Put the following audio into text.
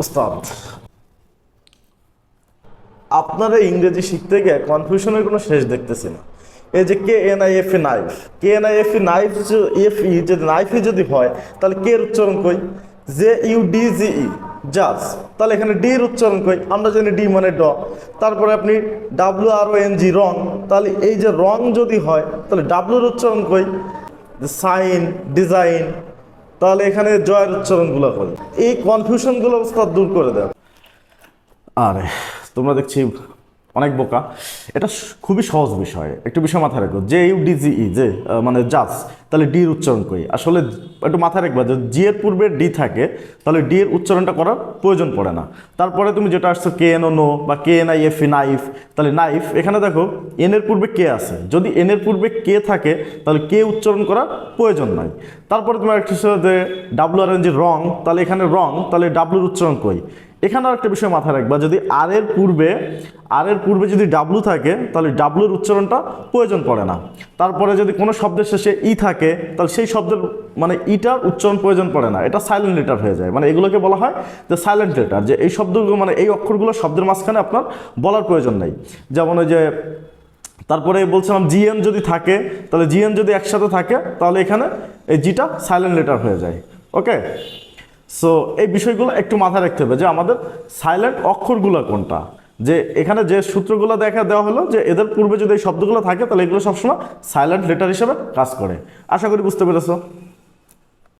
ওস্তাদ, আপনারা ইংরেজি শিখতে গিয়ে কনফিউশনের কোনো শেষ দেখতেছি না। এই যে K N I F knife K N I F knife F E যদি নাইফে যদি হয়, তাহলে কে এর উচ্চারণ কই? J U D G E জাজ তাহলে এখানে ডি এর উচ্চারণ কই? আমরা জানি ডি মানে ড। তারপরে আপনি W R O N G রং তাহলে এই যে রং যদি হয়, তাহলে ডাব্লুর উচ্চারণ কই? সাইন ডিজাইন তাহলে এখানে জয়ের উচ্চারণগুলো করে। এই কনফিউশনগুলো গুলো দূর করে দেয় আরে তোমরা দেখছি অনেক বোকা। এটা খুবই সহজ বিষয়। একটু বিষয় মাথায় রাখো। যে ইউ ডিজিই, যে মানে জাজ, তাহলে ডির উচ্চারণ করি আসলে একটু মাথায় রাখবা যে জি এর পূর্বে ডি থাকে, তাহলে ডি এর উচ্চারণটা করার প্রয়োজন পড়ে না। তারপরে তুমি যেটা আসছো, কে এন ও নো বা K N I F knife, তাহলে নাইফ, এখানে দেখো, এন এর পূর্বে কে আছে। যদি এন এর পূর্বে কে থাকে, তাহলে কে উচ্চারণ করার প্রয়োজন নাই। তারপরে তোমার একটা যে ডাব্লু আর এন যে রং, তাহলে এখানে রং, তাহলে ডাব্লুর উচ্চারণ কই? এখানেও একটা বিষয় মাথায় রাখবা, যদি আর এর পূর্বে আর এর পূর্বে যদি ডাব্লু থাকে, তাহলে ডাব্লুর উচ্চারণটা প্রয়োজন পড়ে না। তারপরে যদি কোনো শব্দের শেষে ই থাকে, তাহলে সেই শব্দের মানে ইটার উচ্চারণ প্রয়োজন পড়ে না। এটা সাইলেন্ট লেটার হয়ে যায়। মানে এগুলোকে বলা হয় যে সাইলেন্ট লেটার যে এই শব্দগুলো মানে এই অক্ষরগুলো শব্দের মাঝখানে আপনার বলার প্রয়োজন নেই। যেমন ওই যে তারপরে বলছিলাম জিএন যদি থাকে, তাহলে জিএন যদি একসাথে থাকে, তাহলে এখানে এই জিটা সাইলেন্ট লেটার হয়ে যায়। ওকে সো এই বিষয়গুলো একটু মাথায় রাখতে হবে যে আমাদের সাইলেন্ট অক্ষরগুলো কোনটা? যে এখানে যে সূত্রগুলো দেখা দেওয়া হলো, যে এদের পূর্বে যদি এই শব্দগুলো থাকে, তাহলে এগুলো সবসময় সাইলেন্ট লেটার হিসেবে কাজ করে। আশা করি বুঝতে পেরেছ?